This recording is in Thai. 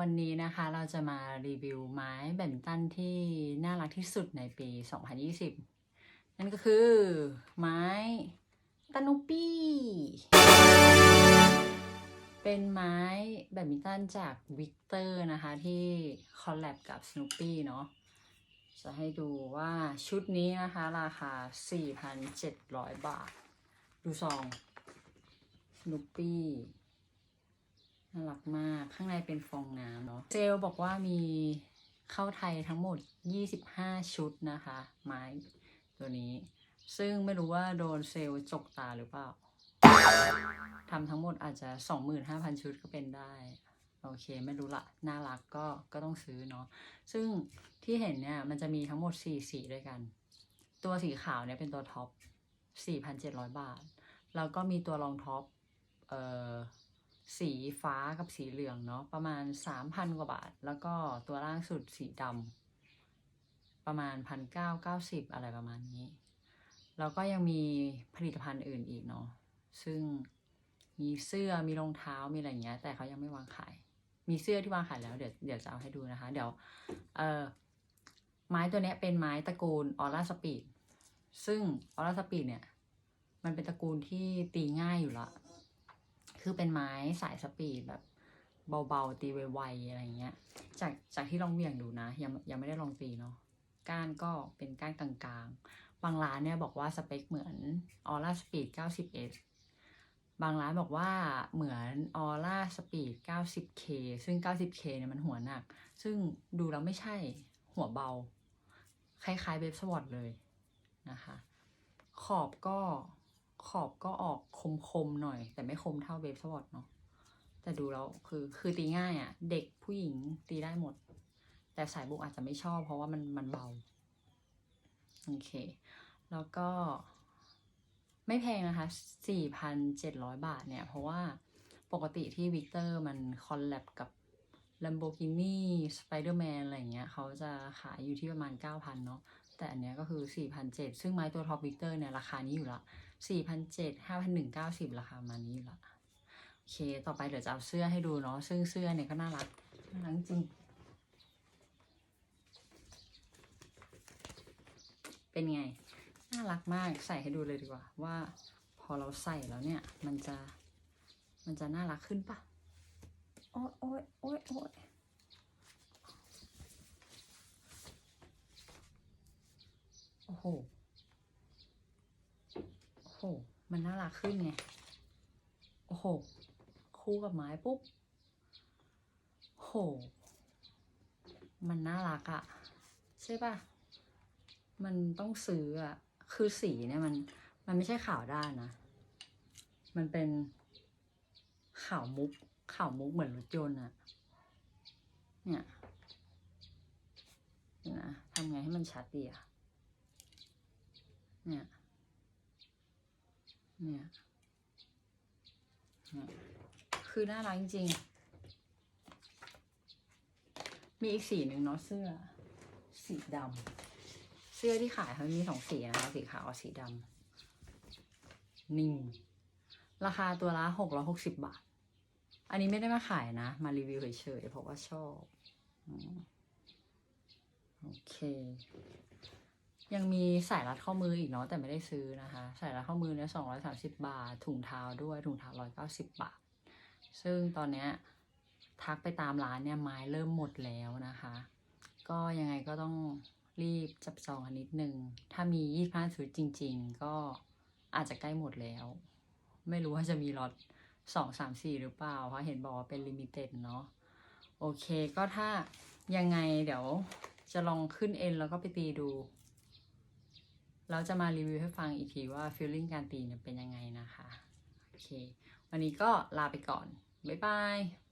วันนี้นะคะเราจะมารีวิวไม้แบดมินตันที่น่ารักที่สุดในปี 2020 นั่นก็คือไม้ตานุปี้ เป็นไม้แบดมินตันจากวิกเตอร์นะคะที่คอลแลบกับ Snoopy เนาะจะให้ดูว่าชุดนี้นะคะ ราคา 4,700 บาท ดูซอง Snoopy น่ารักมาก ข้างในเป็นฟองน้ำเนาะเซลบอกว่ามีเข้าไทยทั้งหมด 25 ชุดนะคะ ไม้ตัวนี้ ซึ่งไม่รู้ว่าโดนเซลล์จกตาหรือเปล่าทำทั้งหมดอาจจะ 25,000 ชุดก็เป็นได้ โอเค ไม่รู้ละ น่ารักก็ก็ต้องซื้อเนาะ ซึ่งที่เห็นเนี่ย มันจะมีทั้งหมด 4 สีด้วยกัน ตัวสีขาวเนี่ยเป็นตัวท็อป 4,700 บาท แล้วก็มีตัวรองท็อป เอ่อ สีฟ้ากับสีเหลืองเนาะประมาณ 3,000 กว่าบาท แล้วก็ตัวล่างสุดสีดำประมาณ 1,990 อะไรประมาณนี้ แล้วก็ยังมีผลิตภัณฑ์อื่นอีกเนาะซึ่งมีเสื้อมีรองเท้ามีอะไรอย่างเงี้ย แต่เขายังไม่วางขาย มีเสื้อที่วางขายแล้ว เดี๋ยวเดี๋ยวจะเอาให้ดูนะคะ เดี๋ยวเอ่อไม้ตัวเนี้ยเป็นไม้ตระกูลออร่าสปีดซึ่งออร่าสปีดเนี่ย มันเป็นตระกูลที่ตีง่ายอยู่ละ คือเป็นไม้สายสปีดแบบเบาๆ ตีไวๆอะไรเงี้ย จากจากที่ลองเวี่ยงดูนะ ยังยังไม่ได้ลองตีเนาะก้านก็เป็นก้านกลางๆ บางร้านเนี่ยบอกว่าสเปคเหมือน Aura Speed 90S บางร้านบอกว่าเหมือน Aura Speed 90K ซึ่ง 90K เนี่ยมันหัวหนัก ซึ่งดูแล้วไม่ใช่หัวเบา คล้ายๆเบฟสวอตเลยนะคะ ขอบก็ ขอบก็ออกคมๆหน่อย แต่ไม่คมเท่าเบฟสวอตเนาะแต่ดูแล้วคือคือตีง่ายอะ่ะ เด็กผู้หญิงตีได้หมด แต่สายบุกอาจจะไม่ชอบเพราะว่ามันมันเบา โอเค แล้วก็ไม่แพงนะคะ 4,700 บาทเนี่ย เพราะว่าปกติที่วิกเตอร์มันคอลแลบกับ Lamborghini Spider-Man อะไรเงี้ย เขาจะขายอยู่ที่ประมาณ 9,000 เนาะ แต่อันเนี้ยก็คือ4,700ซึ่งไม้ตัวท็อปวิกเตอร์เนี่ยราคานี้อยู่ละ4,700 5,190 ราคาประมานี้อยู่ละโอเค ต่อไปเดี๋ยวจะเอาเสื้อให้ดูเนาะซึ่งเสื้อเนี่ยก็น่ารักน่ารักจริง เป็นไง น่ารักมากใส่ให้ดูเลยดีกว่า ว่าพอเราใส่แล้วเนี่ย มันจะมันจะน่ารักขึ้นปะโอ๊ยโอ๊ยโอ๊ยโอ๊ย อ้โห โอ้โห มันน่ารักขึ้นไง โอ้โห คู่กับไม้ปุ๊บโหมันน่ารักอะใช่ปะมันต้องซื้ออะคือสีเนี่ยมัน มันไม่ใช่ขาวด้านนะ มันเป็นขาวมุกขาวมุกเหมือนรถยนต์อะเนี่ยนะทำไงให้มันชัดดีอะ เนี่ย เนี่ย คือน่ารักจริงๆมีอีกสีหนึ่งเนาะเสื้อ สีดำ เสื้อที่ขายเขามีสองสีนะคะ สีขาวกับสีดำนี่ง ราคาตัวละหกร้อยหกสิบบาท อันนี้ไม่ได้มาขายนะ มารีวิวเฉยๆเพราะว่าชอบ โอเค ยังมีสายรัดข้อมืออีกเนาะแต่ไม่ได้ซื้อนะคะ สายรัดข้อมือเนี่ยสองร้อยสามสิบาท ถุงเท้าด้วยถุงเท้าร้อยเก้าสิบบาท ซึ่งตอนเนี้ยทักไปตามร้านเนี่ยไม้เริ่มหมดแล้วนะคะ ก็ยังไงก็ต้องรีบจับจองกันนิดนึง ถ้ามียี่ห้าชุดจริง ๆ ก็อาจจะใกล้หมดแล้ว ไม่รู้ว่าจะมีล็อตสองสามสี่หรือเปล่า เพราะเห็นบอกว่าเป็นลิมิเต็ดเนาะโอเคก็ถ้ายังไงเดี๋ยวจะลองขึ้นเอ็นแล้วก็ไปตีดู เราจะมารีวิวให้ฟังอีกทีว่าฟีลลิ่งการตีเนี่ยเป็นยังไงนะคะ โอเค วันนี้ก็ลาไปก่อน บ๊ายบาย